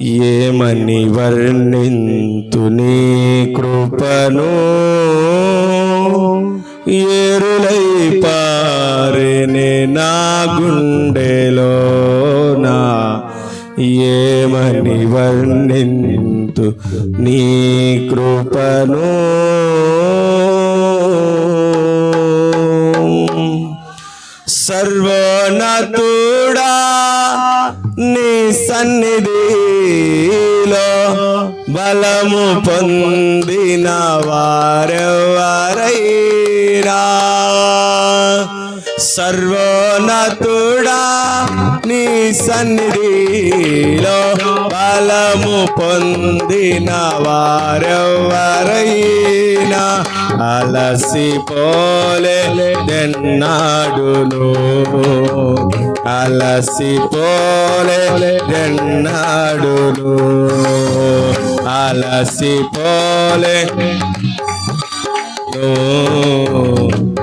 ఏమని వర్ణింతు నీ కృపను? ఏరులై పారిని నా గుండెలో నా ఏమని వర్ణింతు నీ కృపను? సర్వనతుడా నీ సన్నిధి సన్నిధిలో బలము పొందిన వారెవరైనా? సర్వోన్నతుడా నీ సన్నిధిలో ఫలము పొందిన వారెవరైనా అలసిపోలే దెన్నాడును అలసిపోలే దెన్నాడును అలసిపోలే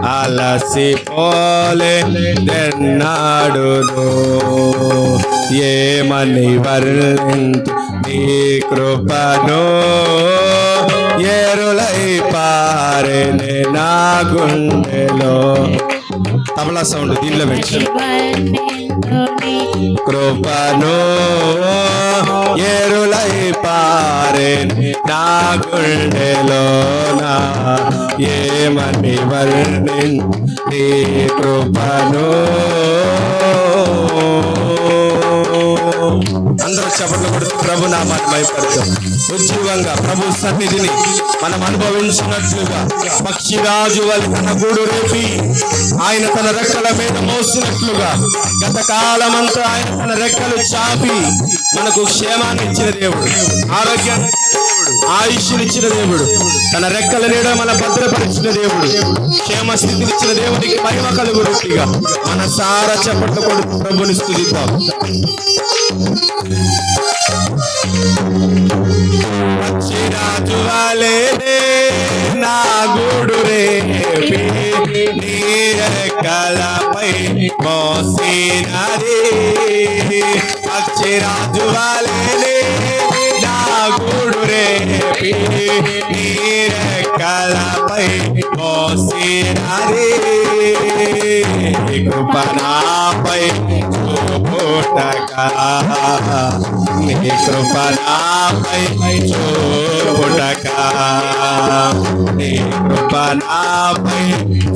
అలసిపోలే దెన్నాడును ఏమని వర్ణింతు నీ కృపను? ఏరులై పారే నా గుండెలో. తబలా సౌండ్ దీనిలో పెట్టి కృపను ఎరులై పారెనే నా గుండెలోనా? ఏమని వర్ణి నీ కృపను అందరూ చెప్పట్లు కొడుతూ ప్రభు నామాన్ని భయపడతాం. ఉజ్జీవంగా ప్రభు సన్నిధిని మనం అనుభవించినట్లుగా పక్షిరాజు వల్ల తన గూడు రేపి ఆయన తన రెక్కల మీద మోసినట్లుగా గత కాలమంతా ఆయన తన రెక్కలు చాపి మనకు క్షేమాన్ని ఇచ్చిన దేవుడు ఆరోగ్యాన్ని ఇచ్చిన దేవుడు ఆయుష్నిచ్చిన దేవుడు తన రెక్కల నీడ మన భద్రపరిచిన దేవుడు క్షేమ స్థితినిచ్చిన దేవుడికి మహిమ కలుగురుగా మన సార చెప్పట్లు కొడుకు ప్రభుని స్థుతిద్దాం. పక్షిరాజు వాలే నా గూడు రేపి నీరెక్కలపై మోసినది. పక్షిరాజు వాలే నా గూడు రేపి నీరెక్కలపై మోసినది కృపణాపై చూపుటకా నీ కృపణాపై చూపుటకా నీ కృపణాపై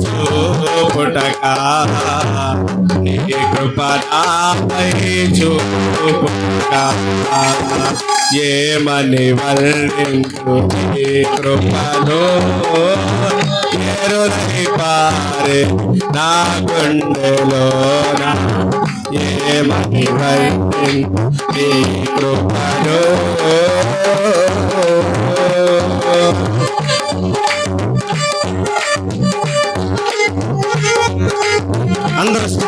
చూపుటకా నీ కృపణాపై చూపుటకా ఏమని వర్ణించు నీ కృపను ఎరులై పారే నా గుండెలోనా ఏమని వర్ణించు నీ కృపను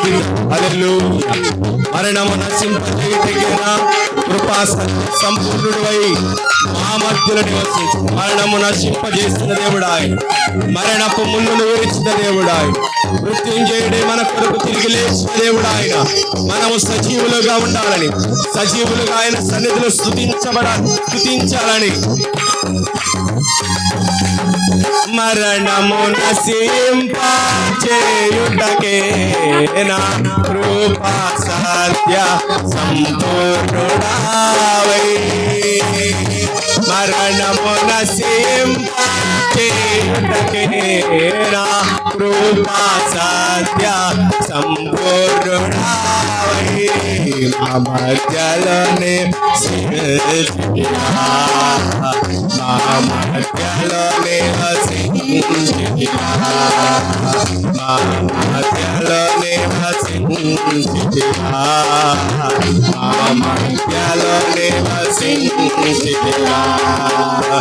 అందరూ స్థుతిద్దాం. మరణము నశింపజేయగలిగిన కృపా సంపూర్ణుడివై మా మధ్యలో నివసించు. మరణము నశింపజేసిన దేవుడాయ్. మరణపు ముళ్ళును విరిచిన దేవుడాయ్. మృత్యుంజయుడే మన కొరకు తిరిగి లేచిన దేవుడాయన. మనము సజీవులుగా ఉండాలని. సజీవులుగా ఆయన సన్నిధిలో స్థుతించబడాలి స్థుతించాలని. మరణము నశింపచేయుటకే నా కృపా సత్య సంపూర్ణుడావై. మరణము నశింపచేయుటకే నా కృపా సత్య సంపూర్ణుడావై మా మధ్యలోనే శిల్పినా మా మధ్యలోనే వసించితివా మా మధ్యలోనే వసించితివా మా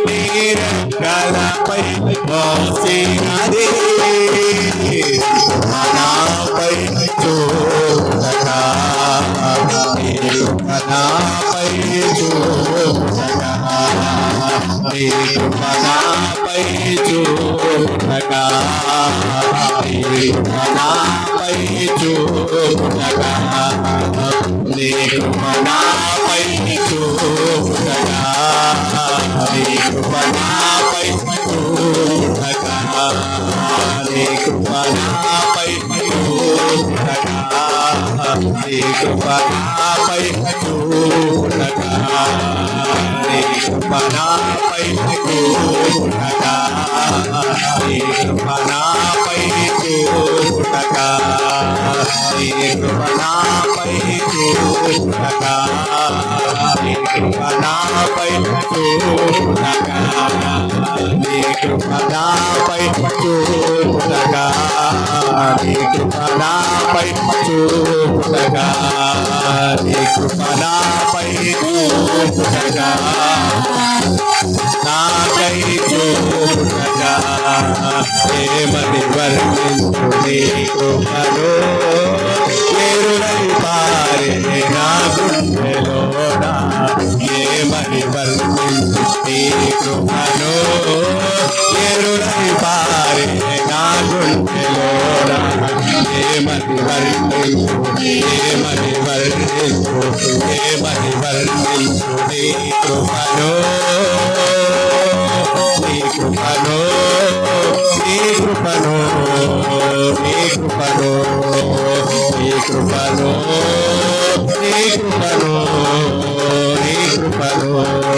కలపై మోసినది నాపై చూడగా నాపై చూడగా నీకు నాపై చూడగా నాపై చూడగా నీకు నాపై హరే కృపణాపై మయోధక హరే కృపణాపై మయోధక హరే కృపణాపై మయోధక హరే కృపణాపై మయోధక హరే కృపణాపై మయోధక హరే కృపణాపై చూడగా నీ కృప నాపై చూడగా నీ కృప నాపై చూడగా నీ కృప నాపై చూడగా నీ కృప నాపై చూడగా నాకై చూడ ఏమని వర్ణించు నీ కృపను ఏరులై పారే నా గుండెలోన ఏమని వర్ణించు నీ కృపను ఏరులై పారే నా గుండెలోన ఏమని వర్ణించు ఏమని వర్ణించు ఏమని వర్ణించు నీ కృపను me profanou, me profanou, me profanou, me profanou, me profanou, me profanou.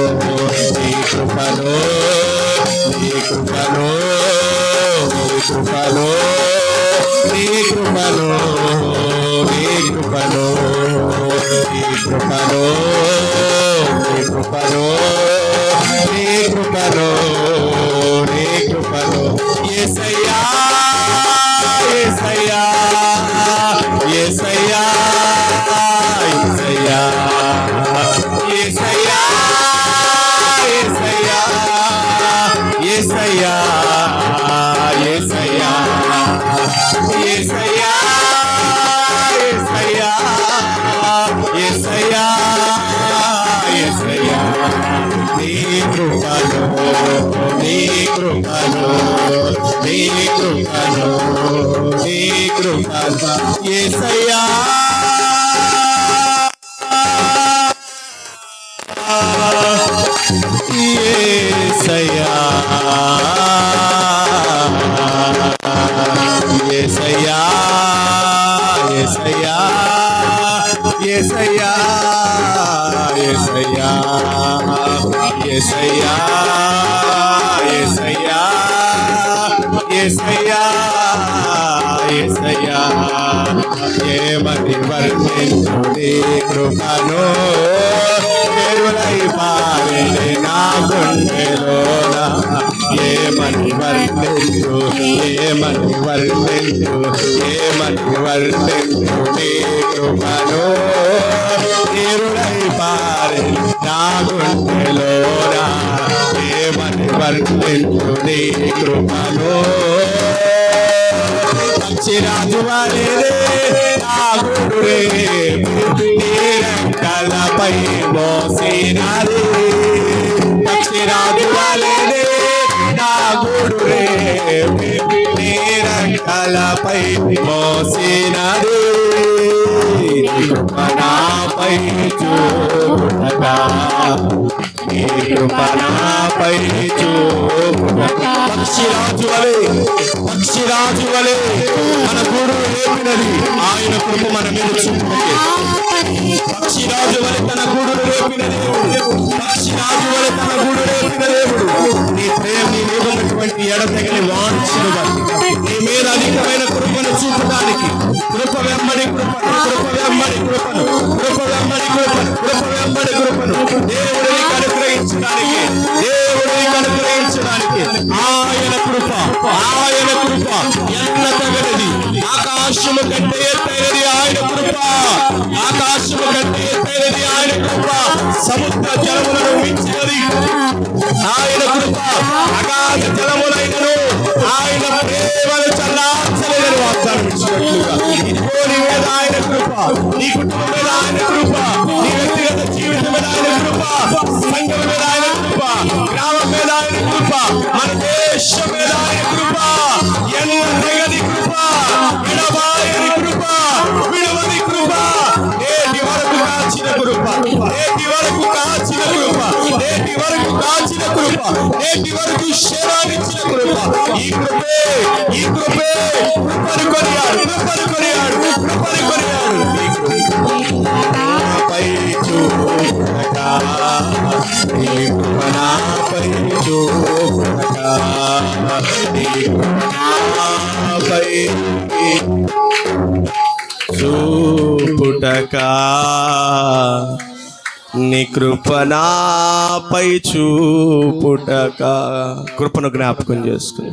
కృపను నీ కృపను నీ కృపను నీ కృపను ఏసయ్యా ఎసయ్యా ఎసయ్యా ఎసయ్యా ఎసయ్యా ఎసయ్యా ఏమని వర్తించు నీ కృపను? ఎరులై పారే నా గుండెలోన ఏమని వర్ణించు ఏమని వర్ణించు ఏమని వర్ణించు నీ కృపను ఎరులై పారే నా గుండెలోన ఏమని వర్ణించు నీ కృపను పక్షిరాజు వారే నీ రెక్కలపై మోసినది. కృపణపై చూడగా. నీ కృప చూడగా. పక్షిరాజు వలె పక్షిరాజు వలె మన గూడు రేపినది ఆయన కృప మన మీద చూపుతుంది పక్షిరాజు వలె తన గూడు రేపిన దేవుడు. పక్షిరాజు వలె తన గూడు రేపిన దేవుడు. నీ ప్రేమ నీ మీద ఉన్నటువంటి ఎడతెగని వాంఛను నీ మీద అధికమైన కృపను చూపడానికి కృప వెంబడి కృపను కృప ఆకాశము కంటే ఎత్తైనది ఆయన కృప ఆకాశము కంటే ఎత్తైనది ఆయన కృప సముద్ర జలములను మించినది ఆయన కృప అగాధ జలములైనను ఆయన ప్రేమను చల్లార్చలేదని వాగ్దానం ఇచ్చినట్లుగా ఇదిగో నీ మీద ఆయన కృప నీ కుటుంబం నేటి వరకు కాచిన కృప నేటి వరకు కాచిన కృప నేటి వరకు శరణించిన కృప. ఈ కృపే ఈ కృపే. కృపను కొనియాడు కృపను కొనియాడు కృపను కొనియాడు. ఈ కృపపై చూడగా కృప నాపై చూడగా ఈ నాపై చూపుటకా. నీ చూపుటక. కృపను జ్ఞాపకం చేసుకుని.